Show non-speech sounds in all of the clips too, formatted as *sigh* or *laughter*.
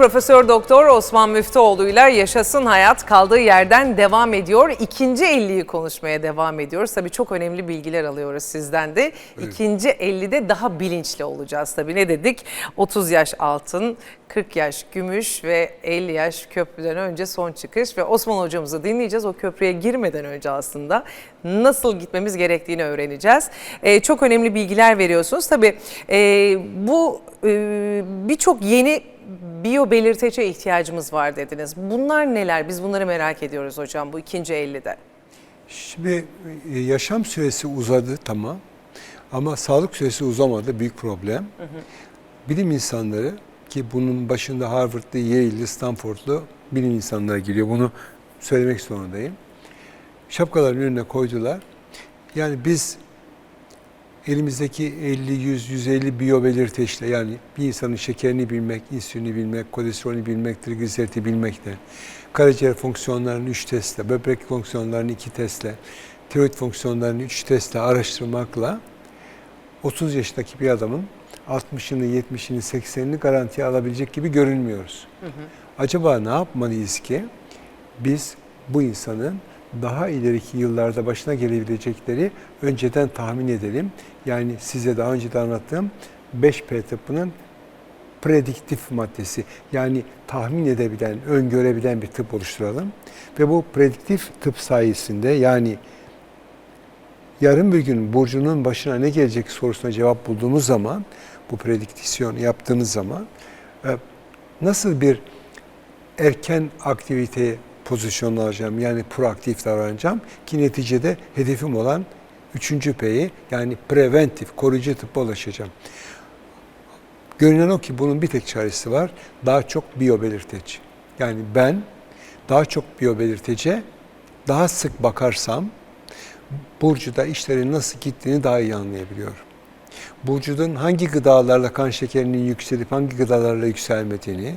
Profesör Doktor Osman Müftüoğlu ile Yaşasın Hayat kaldığı yerden devam ediyor. İkinci 50'yi konuşmaya devam ediyoruz. Tabii çok önemli bilgiler alıyoruz sizden de. İkinci 50'de daha bilinçli olacağız tabii. Ne dedik? 30 yaş altın, 40 yaş gümüş ve 50 yaş köprüden önce son çıkış ve Osman hocamızı dinleyeceğiz. O köprüye girmeden önce aslında nasıl gitmemiz gerektiğini öğreneceğiz. Ee, çok önemli bilgiler veriyorsunuz. Tabii e, bu e, birçok yeni biyo belirtece ihtiyacımız var dediniz. Bunlar neler? Biz bunları merak ediyoruz hocam bu ikinci 50'de. Şimdi e, yaşam süresi uzadı tamam ama sağlık süresi uzamadı büyük problem. Bilim insanları ki bunun başında Harvard'lı, Yale'li, Stanford'lu bilim insanları giriyor. Bunu söylemek zorundayım. Şapkaların önüne koydular. Yani biz elimizdeki 50, 100, 150 biyo belirteçle yani bir insanın şekerini bilmek, insülini bilmek, kolesterolünü bilmek, trigliseriti bilmekle, karaciğer fonksiyonlarını 3 testle, böbrek fonksiyonlarını 2 testle, tiroid fonksiyonlarını 3 testle araştırmakla 30 yaşındaki bir adamın 60'ını, 70'ini, 80'ini garantiye alabilecek gibi görünmüyoruz. Acaba ne yapmalıyız ki biz bu insanın daha ileriki yıllarda başına gelebilecekleri önceden tahmin edelim. Yani size daha önce de anlattığım 5P tıbbının prediktif maddesi yani tahmin edebilen, öngörebilen bir tıp oluşturalım. Ve bu prediktif tıp sayesinde yani yarın bir gün burcunun başına ne gelecek sorusuna cevap bulduğumuz zaman bu prediktisyon yaptığımız zaman e, nasıl bir erken aktiviteye pozisyonlanacağım yani proaktif davranacağım ki neticede hedefim olan üçüncü P'yi yani preventif, koruyucu tıbba ulaşacağım. Görünen o ki bunun bir tek çaresi var. Daha çok biyo belirteç. Yani ben daha çok biyo belirtece daha sık bakarsam Burcu'da işlerin nasıl gittiğini daha iyi anlayabiliyorum. Burcu'nun hangi gıdalarla kan şekerinin yükselip hangi gıdalarla yükselmediğini,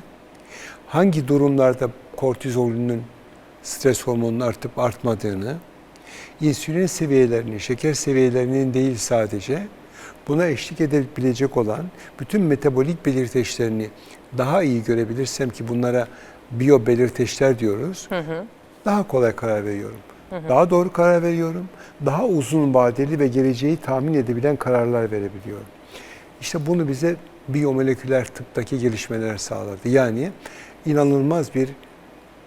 hangi durumlarda kortizolünün stres hormonunun artıp artmadığını, insülin seviyelerini, şeker seviyelerinin değil sadece buna eşlik edebilecek olan bütün metabolik belirteçlerini daha iyi görebilirsem ki bunlara biyo belirteçler diyoruz. Daha kolay karar veriyorum. Daha doğru karar veriyorum. Daha uzun vadeli ve geleceği tahmin edebilen kararlar verebiliyorum. İşte bunu bize biyomoleküler tıptaki gelişmeler sağladı. Yani inanılmaz bir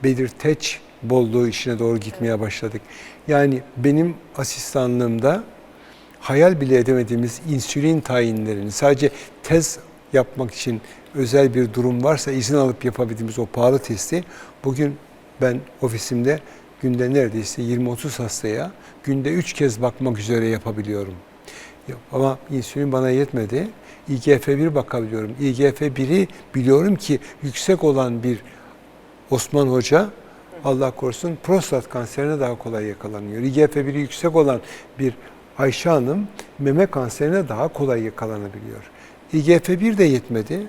belirteç bolluğu işine doğru gitmeye başladık. Yani benim asistanlığımda hayal bile edemediğimiz insülin tayinlerini sadece tez yapmak için özel bir durum varsa izin alıp yapabildiğimiz o pahalı testi bugün ben ofisimde günde neredeyse 20-30 hastaya günde 3 kez bakmak üzere yapabiliyorum. Ama insülin bana yetmedi. IGF-1 bakabiliyorum. IGF-1'i biliyorum ki yüksek olan bir Osman Hoca Allah korusun prostat kanserine daha kolay yakalanıyor. IGF-1'i yüksek olan bir Ayşe Hanım meme kanserine daha kolay yakalanabiliyor. IGF-1 de yetmedi.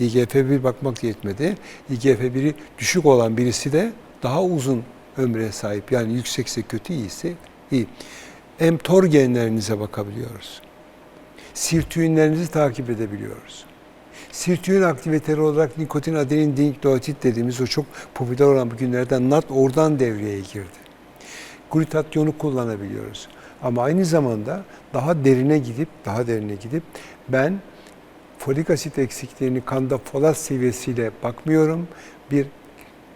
IGF-1 bakmak yetmedi. IGF-1'i düşük olan birisi de daha uzun ömre sahip. Yani yüksekse kötü, iyiyse iyi. mTOR genlerinize bakabiliyoruz. Sirtüinlerinizi takip edebiliyoruz. Sirtüin aktiviteleri olarak nikotin, adenin, dinklotit dediğimiz o çok popüler olan bugünlerden NAT oradan devreye girdi. Glutatyonu kullanabiliyoruz. Ama aynı zamanda daha derine gidip, daha derine gidip ben folik asit eksikliğini kanda folat seviyesiyle bakmıyorum. Bir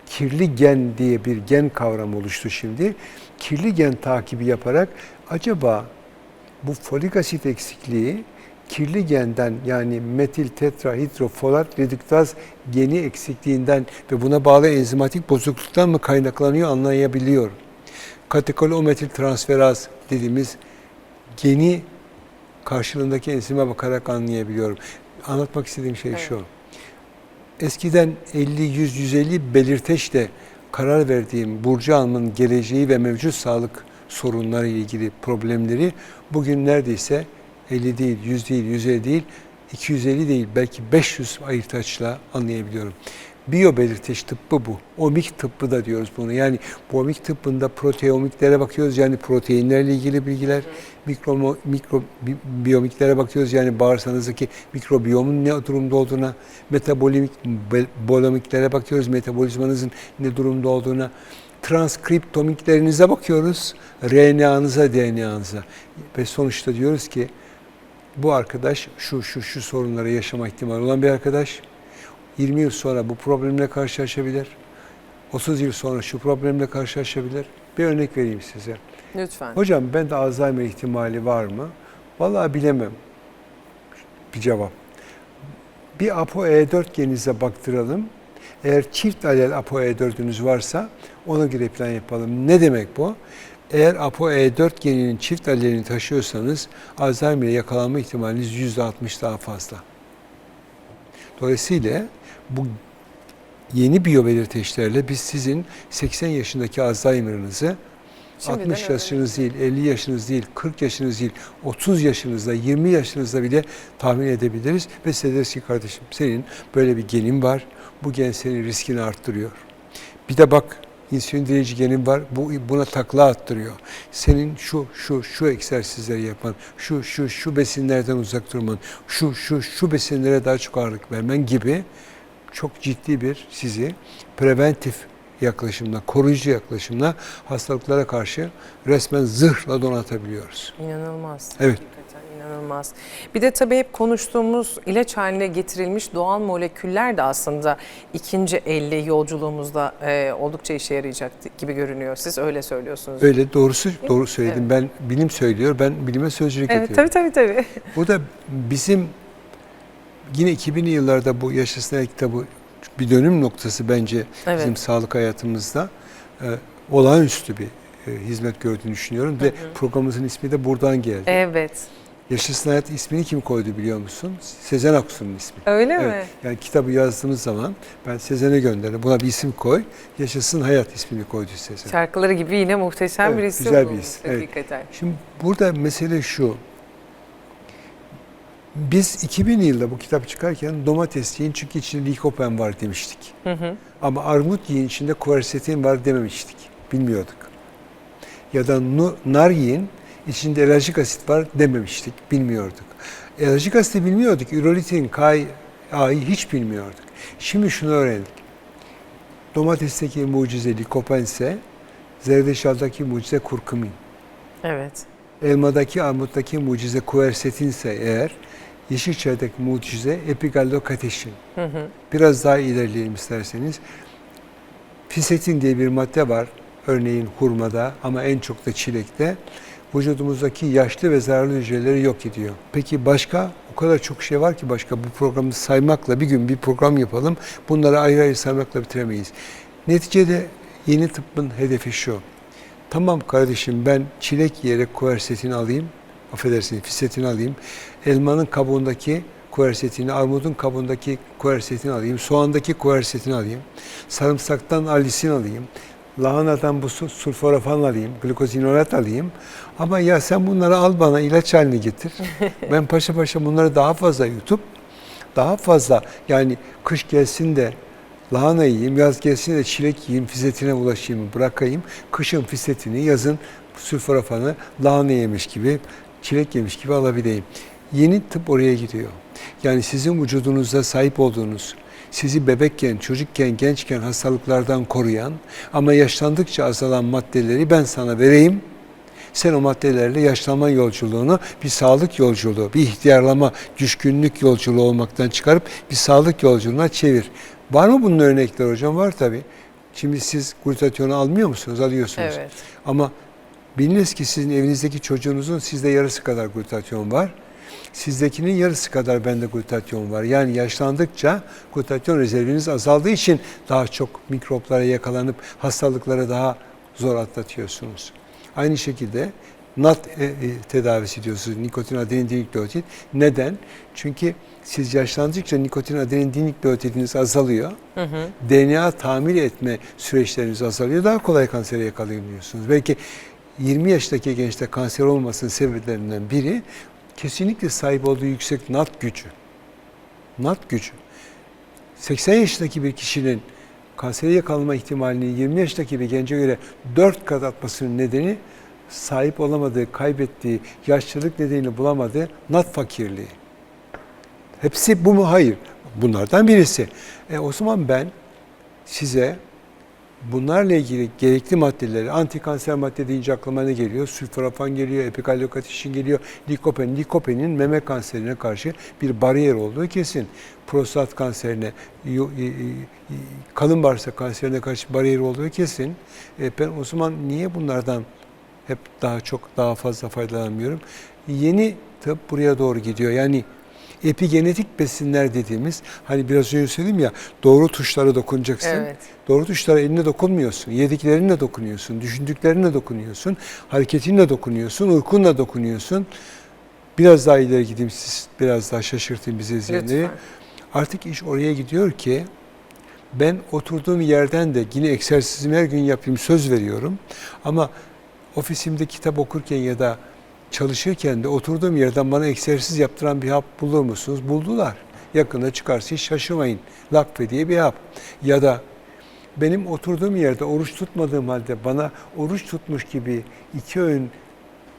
kirli gen diye bir gen kavramı oluştu şimdi. Kirli gen takibi yaparak acaba bu folik asit eksikliği kirli genden yani metil tetrahidrofolat reduktaz geni eksikliğinden ve buna bağlı enzimatik bozukluktan mı kaynaklanıyor anlayabiliyor. Katekol ometil transferaz dediğimiz geni karşılığındaki enzime bakarak anlayabiliyorum. Anlatmak istediğim şey şu. Eskiden 50, 100, 150 belirteçle karar verdiğim Burcu Hanım'ın geleceği ve mevcut sağlık sorunları ile ilgili problemleri bugün neredeyse 50 değil, 100 değil, 150 değil, 250 değil, belki 500 ayırtaçla anlayabiliyorum. Biyo belirteç tıbbı bu. Omik tıbbı da diyoruz bunu. Yani bu omik tıbbında proteomiklere bakıyoruz. Yani proteinlerle ilgili bilgiler. Mikro, mikro bi- biyomiklere bakıyoruz. Yani bağırsağınızdaki mikrobiyomun ne durumda olduğuna. Metabolimik bolomiklere bakıyoruz. Metabolizmanızın ne durumda olduğuna. Transkriptomiklerinize bakıyoruz. RNA'nıza, DNA'nıza. Ve sonuçta diyoruz ki bu arkadaş şu şu şu sorunları yaşama ihtimali olan bir arkadaş. 20 yıl sonra bu problemle karşılaşabilir. 30 yıl sonra şu problemle karşılaşabilir. Bir örnek vereyim size. Lütfen. Hocam ben de Alzheimer ihtimali var mı? Vallahi bilemem. Bir cevap. Bir ApoE4 geninize baktıralım. Eğer çift alel ApoE4'ünüz varsa ona göre plan yapalım. Ne demek bu? Eğer ApoE4 geninin çift alelini taşıyorsanız Alzheimer'e yakalanma ihtimaliniz %60 daha fazla. Dolayısıyla bu yeni biyobelirteçlerle biz sizin 80 yaşındaki Alzheimer'ınızı Şimdiden 60 öğrenelim. yaşınız değil, 50 yaşınız değil, 40 yaşınız değil, 30 yaşınızda, 20 yaşınızda bile tahmin edebiliriz. Ve size deriz ki kardeşim senin böyle bir genin var, bu gen senin riskini arttırıyor. Bir de bak insülin direnci genin var, bu buna takla attırıyor. Senin şu, şu, şu egzersizleri yapan, şu, şu, şu besinlerden uzak durman, şu, şu, şu besinlere daha çok ağırlık vermen gibi çok ciddi bir sizi preventif yaklaşımla, koruyucu yaklaşımla hastalıklara karşı resmen zırhla donatabiliyoruz. İnanılmaz. Evet. Hakikaten inanılmaz. Bir de tabii hep konuştuğumuz ilaç haline getirilmiş doğal moleküller de aslında ikinci elli yolculuğumuzda e, oldukça işe yarayacak gibi görünüyor. Siz öyle söylüyorsunuz. Öyle doğrusu doğru söyledim. Ben bilim söylüyor, ben bilime sözcülük Evet ediyorum. tabii tabii tabii. Bu da bizim yine 2000'li yıllarda bu Yaşasın kitabı bir dönüm noktası bence Evet. bizim sağlık hayatımızda e, olağanüstü bir e, hizmet gördüğünü düşünüyorum ve programımızın ismi de buradan geldi. Evet. Yaşasın Hayat ismini kim koydu biliyor musun? Sezen Aksu'nun ismi. Öyle mi? Evet. Yani kitabı yazdığımız zaman ben Sezen'e gönderdim. Buna bir isim koy. Yaşasın Hayat ismini koydu Sezen. Şarkıları gibi yine muhteşem Evet, bir isim güzel bir isim, evet. Hakikaten. Şimdi burada mesele şu. Biz 2000 yılda bu kitap çıkarken domates yiyin çünkü içinde likopen var demiştik. Hı hı. Ama armut yiyin içinde kuersetin var dememiştik. Bilmiyorduk. Ya da nar yiyin içinde elaljik asit var dememiştik. Bilmiyorduk. Elaljik asiti bilmiyorduk. Ürolitin, kay, A'yı hiç bilmiyorduk. Şimdi şunu öğrendik. Domatesteki mucize likopense, zerdeçaldaki mucize kurkumin. Evet. Elmadaki, armuttaki mucize kuersetinse eğer, yeşil çaydaki mucize epigallokateşin. Hı hı. Biraz daha ilerleyelim isterseniz. Fisetin diye bir madde var. Örneğin hurmada ama en çok da çilekte. Vücudumuzdaki yaşlı ve zararlı hücreleri yok ediyor. Peki başka? O kadar çok şey var ki başka bu programı saymakla bir gün bir program yapalım. Bunları ayrı ayrı saymakla bitiremeyiz. Neticede yeni tıbbın hedefi şu. Tamam kardeşim ben çilek yiyerek kuersetini alayım. Affedersin fisetini alayım. Elmanın kabuğundaki kuersetini, armudun kabuğundaki kuersetini alayım. Soğandaki kuersetini alayım. Sarımsaktan alisin alayım. Lahanadan bu su- sulforafan alayım. Glukozinolat alayım. Ama ya sen bunları al bana ilaç haline getir. *laughs* ben paşa paşa bunları daha fazla yutup daha fazla yani kış gelsin de lahana yiyeyim, yaz gelsin de çilek yiyeyim, fizetine ulaşayım, bırakayım. Kışın fisetini, yazın sülforafanı lahana yemiş gibi, çilek yemiş gibi alabileyim. Yeni tıp oraya gidiyor. Yani sizin vücudunuzda sahip olduğunuz, sizi bebekken, çocukken, gençken hastalıklardan koruyan ama yaşlandıkça azalan maddeleri ben sana vereyim. Sen o maddelerle yaşlanma yolculuğunu bir sağlık yolculuğu, bir ihtiyarlama, düşkünlük yolculuğu olmaktan çıkarıp bir sağlık yolculuğuna çevir. Var mı bunun örnekleri hocam? Var tabii. Şimdi siz glutatyonu almıyor musunuz? Alıyorsunuz. Evet. Ama biliniz ki sizin evinizdeki çocuğunuzun sizde yarısı kadar glutatyon var. Sizdekinin yarısı kadar bende glutatyon var. Yani yaşlandıkça glutatyon rezerviniz azaldığı için daha çok mikroplara yakalanıp hastalıklara daha zor atlatıyorsunuz. Aynı şekilde NAT e, e, tedavisi diyorsunuz. Nikotin adenin dinükleotit. Neden? Çünkü siz yaşlandıkça nikotin adenin dinükleotidiniz azalıyor. Hı hı. DNA tamir etme süreçleriniz azalıyor. Daha kolay kansere yakalayabiliyorsunuz. Belki 20 yaştaki gençte kanser olmasının sebeplerinden biri kesinlikle sahip olduğu yüksek NAT gücü. NAT gücü. 80 yaşındaki bir kişinin kansere yakalanma ihtimalini 20 yaşındaki bir gence göre 4 kat atmasının nedeni sahip olamadığı, kaybettiği, yaşlılık nedeniyle bulamadığı nat fakirliği. Hepsi bu mu? Hayır. Bunlardan birisi. E, o zaman ben size bunlarla ilgili gerekli maddeleri, antikanser madde deyince aklıma ne geliyor? Sülforafan geliyor, epikallokatişin geliyor, likopen. Likopenin meme kanserine karşı bir bariyer olduğu kesin. Prostat kanserine, kalın bağırsak kanserine karşı bariyer olduğu kesin. E, ben o zaman niye bunlardan hep daha çok daha fazla faydalanmıyorum? Yeni tıp buraya doğru gidiyor. Yani epigenetik besinler dediğimiz hani biraz önce söyledim ya doğru tuşlara dokunacaksın. Evet. Doğru tuşlara eline dokunmuyorsun. Yediklerinle dokunuyorsun. Düşündüklerinle dokunuyorsun. Hareketinle dokunuyorsun. Uykunla dokunuyorsun. Biraz daha ileri gideyim siz biraz daha şaşırtın bizi izleyenleri. Artık iş oraya gidiyor ki ben oturduğum yerden de yine egzersizimi her gün yapayım söz veriyorum. Ama ofisimde kitap okurken ya da çalışırken de oturduğum yerden bana egzersiz yaptıran bir hap bulur musunuz? Buldular. Yakında çıkarsa hiç şaşırmayın. Lakfe diye bir hap. Ya da benim oturduğum yerde oruç tutmadığım halde bana oruç tutmuş gibi iki öğün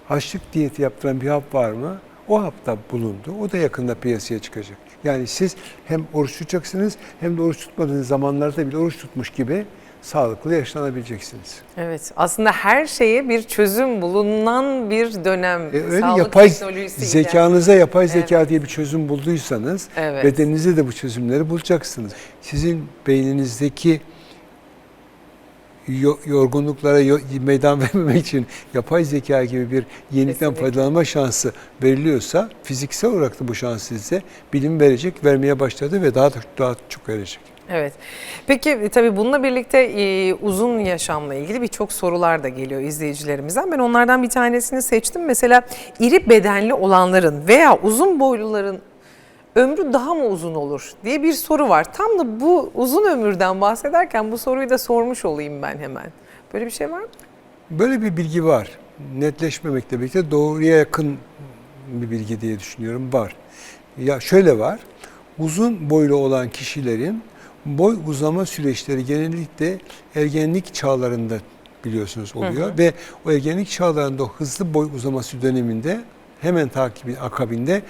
açlık diyeti yaptıran bir hap var mı? O hap da bulundu. O da yakında piyasaya çıkacak. Yani siz hem oruç tutacaksınız hem de oruç tutmadığınız zamanlarda bile oruç tutmuş gibi sağlıklı yaşlanabileceksiniz. Evet. Aslında her şeye bir çözüm bulunan bir dönem. E öyle Sağlık yapay zekanıza yapay zeka diye bir çözüm bulduysanız Evet. bedeninizde de bu çözümleri bulacaksınız. Sizin beyninizdeki yorgunluklara yo- meydan *laughs* vermemek için yapay zeka gibi bir yenilikten Kesinlikle. faydalanma şansı veriliyorsa fiziksel olarak da bu şansı size bilim verecek, vermeye başladı ve daha da daha çok verecek. Evet. Peki e, tabii bununla birlikte e, uzun yaşamla ilgili birçok sorular da geliyor izleyicilerimizden. Ben onlardan bir tanesini seçtim. Mesela iri bedenli olanların veya uzun boyluların ömrü daha mı uzun olur diye bir soru var. Tam da bu uzun ömürden bahsederken bu soruyu da sormuş olayım ben hemen. Böyle bir şey var mı? Böyle bir bilgi var. Netleşmemekle birlikte doğruya yakın bir bilgi diye düşünüyorum var. Ya şöyle var. Uzun boylu olan kişilerin boy uzama süreçleri genellikle ergenlik çağlarında biliyorsunuz oluyor ve o ergenlik çağlarında o hızlı boy uzaması döneminde hemen takibi akabinde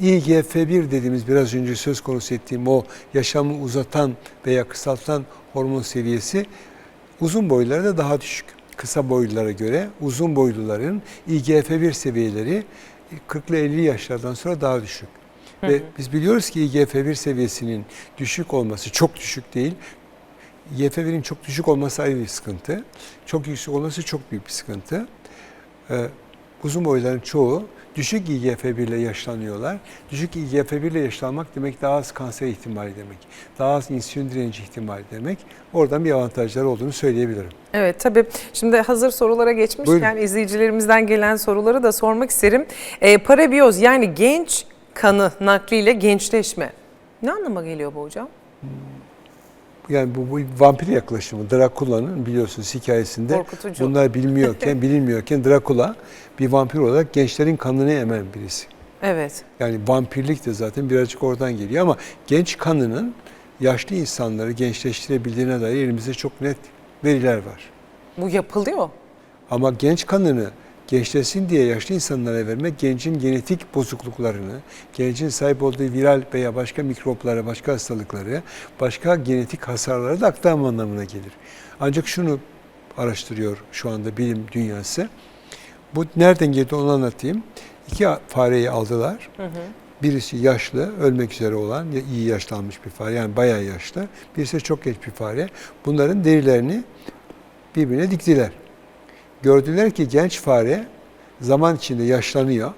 IGF-1 dediğimiz biraz önce söz konusu ettiğim o yaşamı uzatan veya kısaltan hormon seviyesi uzun boylularda daha düşük. Kısa boylulara göre uzun boyluların IGF-1 seviyeleri 40 ile 50 yaşlardan sonra daha düşük. Ve biz biliyoruz ki IGF-1 seviyesinin düşük olması çok düşük değil. IGF-1'in çok düşük olması ayrı bir sıkıntı. Çok yüksek olması çok büyük bir sıkıntı. Ee, uzun boyların çoğu düşük IGF-1 ile yaşlanıyorlar. Düşük IGF-1 ile yaşlanmak demek daha az kanser ihtimali demek. Daha az insülin direnci ihtimali demek. Oradan bir avantajları olduğunu söyleyebilirim. Evet tabii. Şimdi hazır sorulara geçmişken Buyurun. izleyicilerimizden gelen soruları da sormak isterim. E, parabiyoz yani genç kanı nakliyle gençleşme. Ne anlama geliyor bu hocam? Yani bu, bu vampir yaklaşımı Drakula'nın biliyorsunuz hikayesinde Korkutucu. bunlar bilmiyorken *laughs* bilinmiyorken Drakula bir vampir olarak gençlerin kanını emen birisi. Evet. Yani vampirlik de zaten birazcık oradan geliyor ama genç kanının yaşlı insanları gençleştirebildiğine dair elimizde çok net veriler var. Bu yapılıyor. Ama genç kanını gençleşsin diye yaşlı insanlara vermek gencin genetik bozukluklarını, gencin sahip olduğu viral veya başka mikroplara, başka hastalıkları, başka genetik hasarları da aktarma anlamına gelir. Ancak şunu araştırıyor şu anda bilim dünyası. Bu nereden geldi onu anlatayım. İki fareyi aldılar. Birisi yaşlı, ölmek üzere olan, ya iyi yaşlanmış bir fare, yani bayağı yaşlı. Birisi çok genç bir fare. Bunların derilerini birbirine diktiler. Gördüler ki genç fare zaman içinde yaşlanıyor.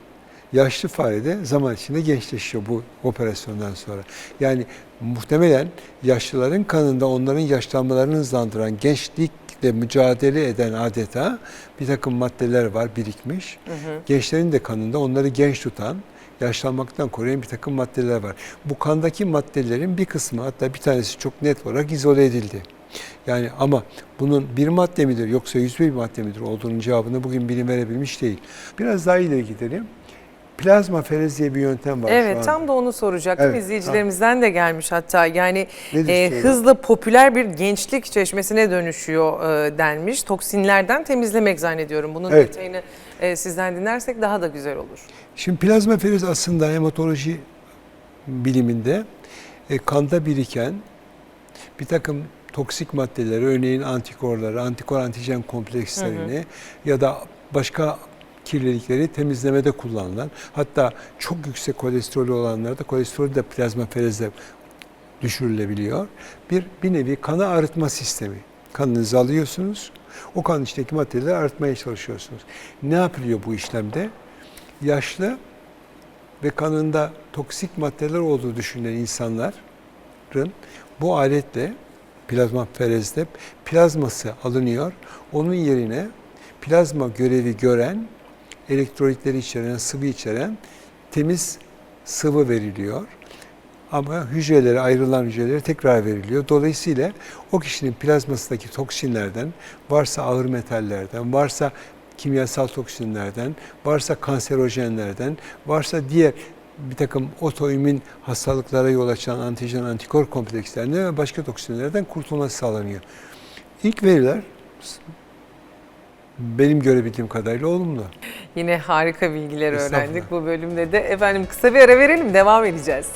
Yaşlı fare de zaman içinde gençleşiyor bu operasyondan sonra. Yani muhtemelen yaşlıların kanında onların yaşlanmalarını hızlandıran gençlikle mücadele eden adeta bir takım maddeler var birikmiş. Gençlerin de kanında onları genç tutan, yaşlanmaktan koruyan bir takım maddeler var. Bu kandaki maddelerin bir kısmı hatta bir tanesi çok net olarak izole edildi. Yani ama bunun bir madde midir yoksa yüz bir madde midir olduğunun cevabını bugün bilim verebilmiş değil. Biraz daha ileri gidelim. plazma ferez diye bir yöntem var Evet tam da onu soracaktım. Evet, İzleyicilerimizden de gelmiş hatta. Yani Nedir e, hızla popüler bir gençlik çeşmesine dönüşüyor e, denmiş. Toksinlerden temizlemek zannediyorum. Bunun Evet. detayını e, sizden dinlersek daha da güzel olur. Şimdi plazma feriz aslında hematoloji biliminde e, kanda biriken bir takım toksik maddeleri, örneğin antikorları, antikor antijen komplekslerini ya da başka kirlilikleri temizlemede kullanılan, hatta çok yüksek kolesterolü olanlarda kolesterol de plazma ferezle düşürülebiliyor. Bir, bir nevi kanı arıtma sistemi. Kanınızı alıyorsunuz, o kan içindeki maddeleri arıtmaya çalışıyorsunuz. Ne yapılıyor bu işlemde? Yaşlı ve kanında toksik maddeler olduğu düşünülen insanların bu aletle plazma ferezde plazması alınıyor. Onun yerine plazma görevi gören elektrolitleri içeren, sıvı içeren temiz sıvı veriliyor. Ama hücrelere, ayrılan hücrelere tekrar veriliyor. Dolayısıyla o kişinin plazmasındaki toksinlerden, varsa ağır metallerden, varsa kimyasal toksinlerden, varsa kanserojenlerden, varsa diğer bir takım otoimmün hastalıklara yol açan antijen antikor komplekslerinden ve başka toksinlerden kurtulması sağlanıyor. İlk veriler benim görebildiğim kadarıyla olumlu. Yine harika bilgiler öğrendik bu bölümde de. Efendim kısa bir ara verelim devam edeceğiz.